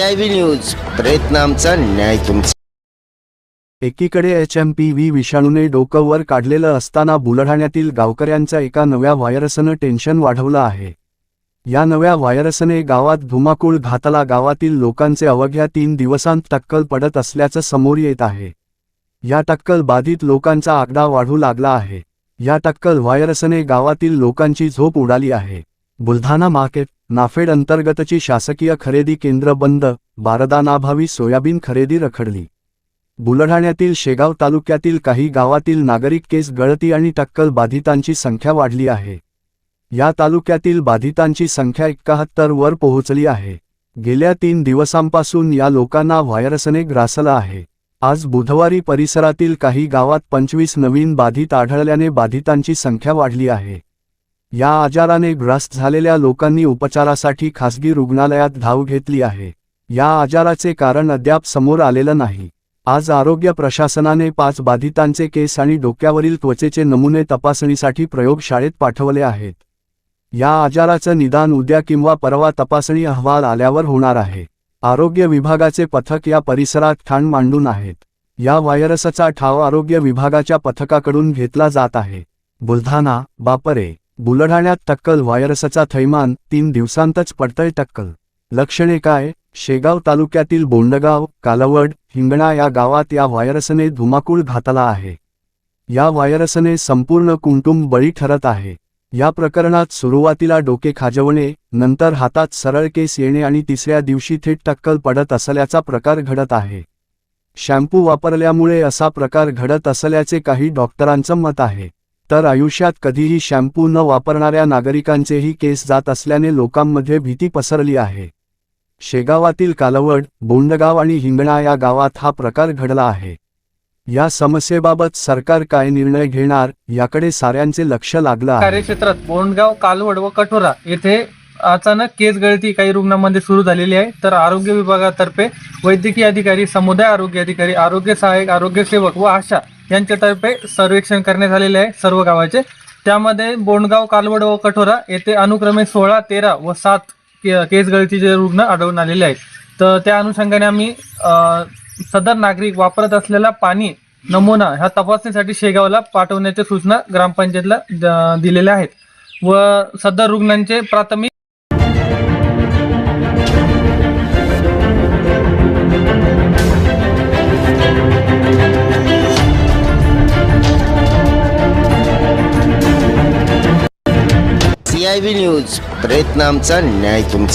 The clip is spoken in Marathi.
सीआयबी न्यूज प्रयत्न आमचा न्याय तुमचा. एकीकडे एच एम पी व्ही विषाणूने डोकं वर काढलेलं असताना बुलढाण्यातील गावकऱ्यांचा एका नव्या व्हायरसनं टेन्शन वाढवलं आहे. या नव्या व्हायरसने गावात धुमाकूळ घातला गावातील लोकांचे अवघ्या तीन दिवसांत टक्कल पडत असल्याचं समोर येत आहे. या टक्कल बाधित लोकांचा आकडा वाढू लागला आहे. या टक्कल व्हायरसने गावातील लोकांची झोप उडाली आहे. बुलढाणा मार्केट नाफेड अंतर्गतची शासकीय खरेदी केंद्र बंद बारदानाभावी सोयाबीन खरेदी रखडली. बुलढाण्यातील शेगाव तालुक्यातील काही गावातील नागरिक केस गळती आणि टक्कल बाधितांची संख्या वाढली आहे. या तालुक्यातील बाधितांची संख्या एकाहत्तर वर पोहोचली आहे. गेल्या तीन दिवसांपासून या लोकांना व्हायरसने ग्रासला आहे. आज बुधवारी परिसरातील काही गावात पंचवीस नवीन बाधित आढळल्याने बाधितांची संख्या वाढली आहे. या आजाराने ग्रस्त झालेल्या लोकांनी उपचारासाठी खासगी रुग्णालयात धाव घेतली आहे. या आजाराचे कारण अद्याप समोर आलेलं नाही. आज आरोग्य प्रशासनाने पाच बाधितांचे केस आणि डोक्यावरील त्वचेचे नमुने तपासणीसाठी प्रयोगशाळेत पाठवले आहेत. या आजाराचं निदान उद्या किंवा परवा तपासणी अहवाल आल्यावर होणार आहे. आरोग्य विभागाचे पथक या परिसरात ठाण मांडून आहेत. या व्हायरसचा ठाव आरोग्य विभागाच्या पथकाकडून घेतला जात आहे. बुलढाणा बापरे! बुलढाण्यात टक्कल व्हायरसचा थैमान तीन दिवसांतच पडतंय टक्कल. लक्षणे काय? शेगाव तालुक्यातील बोंडगाव कालवड हिंगणा या गावात या व्हायरसने धुमाकूळ घातला आहे. या व्हायरसने संपूर्ण कुटुंब बळी ठरत आहे. या प्रकरणात सुरुवातीला डोके खाजवणे नंतर हातात सरळ केस येणे आणि तिसऱ्या दिवशी थेट टक्कल पडत असल्याचा प्रकार घडत आहे. शॅम्पू वापरल्यामुळे असा प्रकार घडत असल्याचे काही डॉक्टरांचं मत आहे. तर आयुष्यात कधीही शॅम्पू न वापरणाऱ्या नागरिकांचेही केस जात असल्याने लोकांमध्ये भीती पसरली आहे. शेगावातील कालवड बोंडगाव आणि हिंगणा या गावात हा प्रकार घडला आहे. या समस्येबाबत सरकार काय निर्णय घेणार याकडे साऱ्यांचे लक्ष लागलं कार्यक्षेत्रात बोंडगाव कालवड व कठोरा येथे अचानक केस गळती काही रुग्णांमध्ये सुरू झालेली आहे. तर आरोग्य विभागातर्फे वैद्यकीय अधिकारी समुदाय आरोग्य अधिकारी आरोग्य सहाय्यक आरोग्य सेवक व आशा यांच्यातर्फे सर्वेक्षण करण्यात आलेले आहे सर्व गावाचे. त्यामध्ये बोंडगाव कालवड व कठोरा येथे अनुक्रमे सोळा तेरा व सात के- केसगळतीचे रुग्ण आढळून आलेले आहेत. तर त्या अनुषंगाने आम्ही सदर नागरिक वापरत असलेला पाणी नमुना ह्या तपासणीसाठी शेगावला पाठवण्याच्या सूचना ग्रामपंचायतला द- दिलेल्या आहेत. व सदर रुग्णांचे प्राथमिक सीआयबी न्यूज. प्रयत्न आमचा न्याय तुमचा.